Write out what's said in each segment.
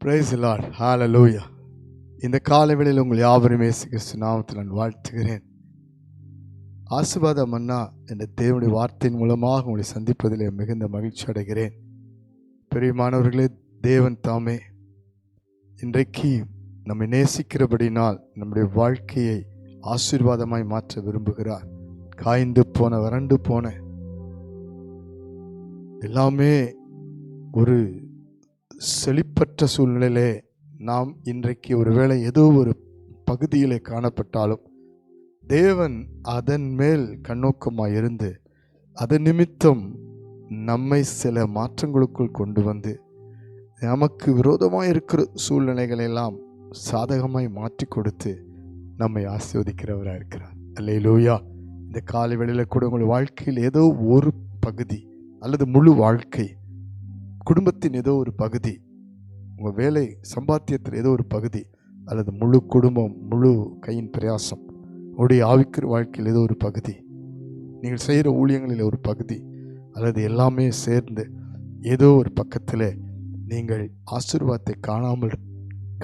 Price Lord ஹalleluya இந்த காலவெளியில் உங்கள் யாவரும் இயேசு கிறிஸ்து நாமத்தில் நான் வாழ்த்துகிறேன். ஆசிர்வாதம் மன்னா என்ற தேவனுடைய வார்த்தையின் மூலமாக உங்களை சந்திப்பதில் மிகுந்த மகிழ்ச்சி அடைகிறேன். பெரியமானவர்களே தேவன் தாமே இன்றைக்கு நம்மை நேசிக்கிறபடினால் நம்முடைய வாழ்க்கையை ஆசீர்வாதமாய் மாற்ற விரும்புகிறார். காய்ந்து போன வறண்டு போன எல்லாமே ஒரு செழிப்பற்ற சூழ்நிலையிலே நாம் இன்றைக்கு ஒருவேளை ஏதோ ஒரு பகுதியிலே காணப்பட்டாலும் தேவன் அதன் மேல் கண்ணோக்கமாக இருந்து அதன் நிமித்தம் நம்மை சில மாற்றங்களுக்குள் கொண்டு வந்து நமக்கு விரோதமாக இருக்கிற சூழ்நிலைகளை எல்லாம் சாதகமாய் மாற்றி கொடுத்து நம்மை ஆசிர்வதிக்கிறவராக இருக்கிறார். அல்லையிலூயா இந்த காலை வேளையில் கூட உங்கள் வாழ்க்கையில் ஏதோ ஒரு பகுதி அல்லது முழு வாழ்க்கை குடும்பத்தின் ஏதோ ஒரு பகுதி உங்கள் வேலை சம்பாத்தியத்தில் ஏதோ ஒரு பகுதி அல்லது முழு குடும்பம் முழு கையின் பிரயாசம் உங்களுடைய ஆவிக்கிற வாழ்க்கையில் ஏதோ ஒரு பகுதி நீங்கள் செய்கிற ஊழியங்களில் ஒரு பகுதி அல்லது எல்லாமே சேர்ந்து ஏதோ ஒரு பக்கத்தில் நீங்கள் ஆசீர்வாதத்தை காணாமல்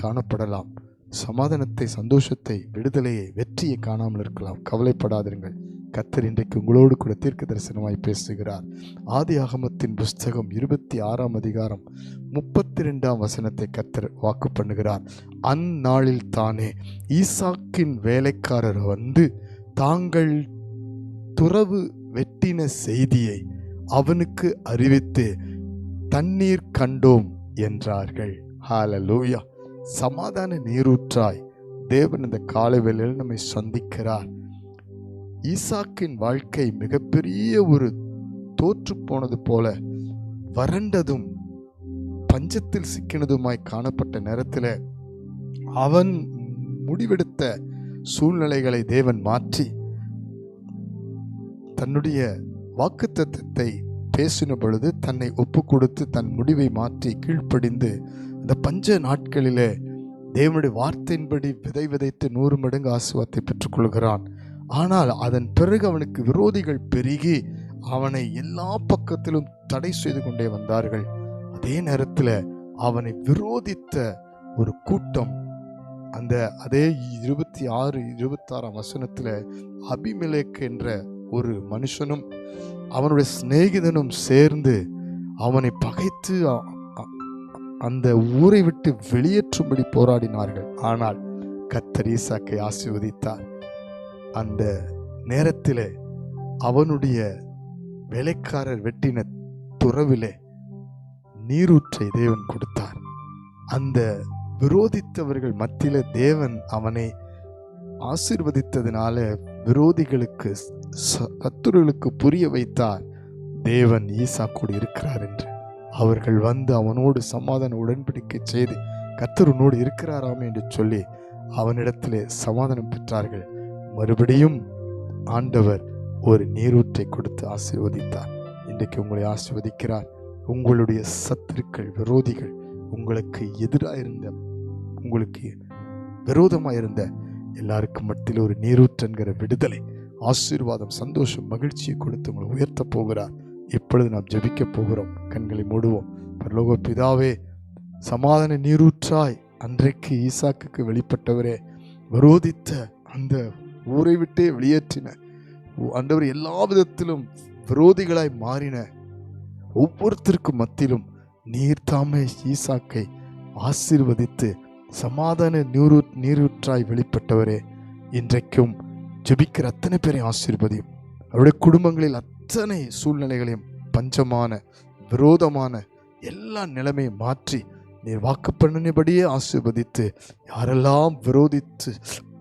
காணப்படலாம் சமாதானத்தை சந்தோஷத்தை விடுதலையை வெற்றியை காணாமல் இருக்கலாம். கவலைப்படாதிருங்கள். கத்தர் இன்றைக்கு உங்களோடு கூட தீர்க்க தரிசனமாய் பேசுகிறார். ஆதி ஆகமத்தின் புஸ்தகம் இருபத்தி ஆறாம் அதிகாரம் முப்பத்தி ரெண்டாம் வசனத்தை கத்தர் வாக்கு பண்ணுகிறார். அந்நாளில் தானே ஈசாக்கின் வேலைக்காரர் வந்து தாங்கள் துறவு வெட்டின செய்தியை அவனுக்கு அறிவித்து தண்ணீர் கண்டோம் என்றார்கள். ஹalleluya சமாதான நீரூற்றாய் தேவன் இந்த காலை வேளையில் நம்மை சந்திக்கிறார். ஈசாக்கின் வாழ்க்கை மிகப்பெரிய ஒரு தோற்று போனது போல வறண்டதும் பஞ்சத்தில் சிக்கினதுமாய் காணப்பட்ட நேரத்தில் அவன் முடிவெடுத்த சூழ்நிலைகளை தேவன் மாற்றி தன்னுடைய வாக்குத்தத்தத்தை பேசின பொழுது தன்னை ஒப்பு கொடுத்து தன் முடிவை மாற்றி கீழ்ப்படிந்து அந்த பஞ்ச நாட்களிலே தேவனுடைய வார்த்தையின்படி விதை விதைத்து நூறு மடங்கு ஆசுவாத்தை பெற்றுக்கொள்கிறான். ஆனால் அதன் பிறகு அவனுக்கு விரோதிகள் பெருகி அவனை எல்லா பக்கத்திலும் தடை செய்து கொண்டே வந்தார்கள். அதே நேரத்தில் அவனை விரோதித்த ஒரு கூட்டம் அந்த அதே இருபத்தி ஆறு இருபத்தாறாம் வசனத்தில் அபிமிலேக் என்ற ஒரு மனுஷனும் அவனுடைய சிநேகிதனும் சேர்ந்து அவனை பகைத்து அ- அந்த ஊரை விட்டு வெளியேற்றும்படி போராடினார்கள். ஆனால் கத்தர் ஈசாக்கை ஆசிர்வதித்தார். அந்த நேரத்திலே அவனுடைய வேலைக்காரர் வெட்டின துறவிலே நீரூற்றை தேவன் கொடுத்தார். அந்த விரோதித்தவர்கள் மத்தியில தேவன் அவனை ஆசிர்வதித்ததினால விரோதிகளுக்கு ச- சத்துருகளுக்கு புரிய வைத்தார். தேவன் ஈசாக்கோடு இருக்கிறார் என்று. அவர்கள் வந்து அவனோடு சமாதான உடன்படிக்கை செய்து கத்தருனோடு உன்னோடு இருக்கிறாராம் என்று சொல்லி அவனிடத்திலே சமாதானம் பெற்றார்கள். மறுபடியும் ஆண்டவர் ஒரு நீரூற்றை கொடுத்து ஆசீர்வதித்தார். இன்றைக்கு உங்களை ஆசீர்வதிக்கிறார். உங்களுடைய சத்துருக்கள் விரோதிகள் உங்களுக்கு எதிராக இருந்த உங்களுக்கு விரோதமாக இருந்த எல்லாருக்கும் மத்தியில் ஒரு நீரூற்றன்கிற விடுதலை ஆசீர்வாதம் சந்தோஷம் மகிழ்ச்சியை கொடுத்து உங்களை உயர்த்த போகிறார். இப்பொழுது நாம் ஜபிக்க போகிறோம். கண்களை மூடுவோம். பரலோக பிதாவே சமாதான நீரூற்றாய் அன்றைக்கு ஈசாக்குக்கு வெளிப்பட்டவரே விரோதித்த அந்த ஊரை விட்டே வெளியேற்றின. ஆண்டவர் எல்லா விதத்திலும் விரோதிகளாய் மாறின. ஒவ்வொருத்தருக்கும் மத்தியிலும் நீர் தாமே ஈசாக்கை ஆசீர்வதித்து சமாதான நீரு நீரூற்றாய் வெளிப்பட்டவரே இன்றைக்கும் ஜெபிக்கிற அத்தனை பேரையும் ஆசீர்வதியும். அவருடைய குடும்பங்களில் அத்தனை சூழ்நிலைகளையும் பஞ்சமான விரோதமான எல்லா நிலைமையும் மாற்றி நீர் வாக்கு பண்ணினபடியே ஆசீர்வதித்து யாரெல்லாம் விரோதித்து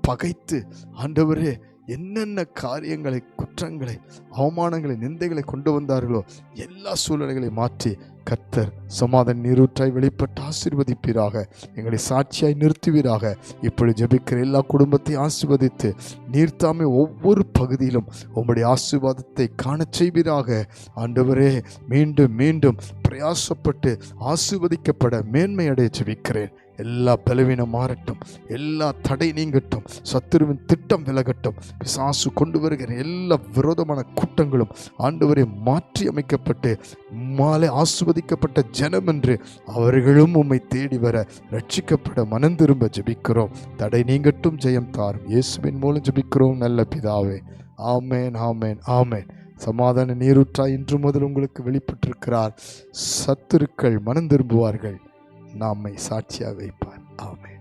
பகைத்து ஆண்டவரே என்னென்ன காரியங்களை குற்றங்களை அவமானங்களை நிந்தைகளை கொண்டு வந்தார்களோ எல்லா சூழ்நிலைகளையும் மாற்றி கர்த்தர் சமாதன் நீரூற்றாய் வெளிப்பட்டு ஆசீர்வதிப்பீராக. எங்களை சாட்சியாய் நிறுத்துவீராக. இப்படி ஜெபிக்கிற எல்லா குடும்பத்தையும் ஆசீர்வதித்து நீர்த்தாமை ஒவ்வொரு பகுதியிலும் உங்களுடைய ஆசீர்வாதத்தை காண செய்வீராக. ஆண்டவரே மீண்டும் மீண்டும் பிரயாசப்பட்டு ஆசீர்வதிக்கப்பட மேன்மை அடைய ஜெபிக்கிறேன். எல்லா பலவீனம் மாறட்டும். எல்லா தடை நீங்கட்டும். சத்துருவின் திட்டம் விலகட்டும். பிசாசு கொண்டு வருகிற எல்லா விரோதமான கூட்டங்களும் ஆண்டவரை மாற்றி அமைக்கப்பட்டு உம்மாலே ஆசுவதிக்கப்பட்ட ஜனம் என்று அவர்களும் உம்மை தேடி வர ரட்சிக்கப்பட மனந்திரும்ப ஜபிக்கிறோம் ஜெபிக்கிறோம். தடை நீங்கட்டும் ஜெயம் தாரும். இயேசுவின் மூலம் ஜெபிக்கிறோம் நல்ல பிதாவே. ஆமேன் ஆமேன் ஆமேன். சமாதான நீரூற்றாய் இன்று முதல் உங்களுக்கு வெளிப்பட்டிருக்கிறார். சத்துருக்கள் மனம் திரும்புவார்கள். நாமை சாட்சியாக வைப்பார். ஆமென்.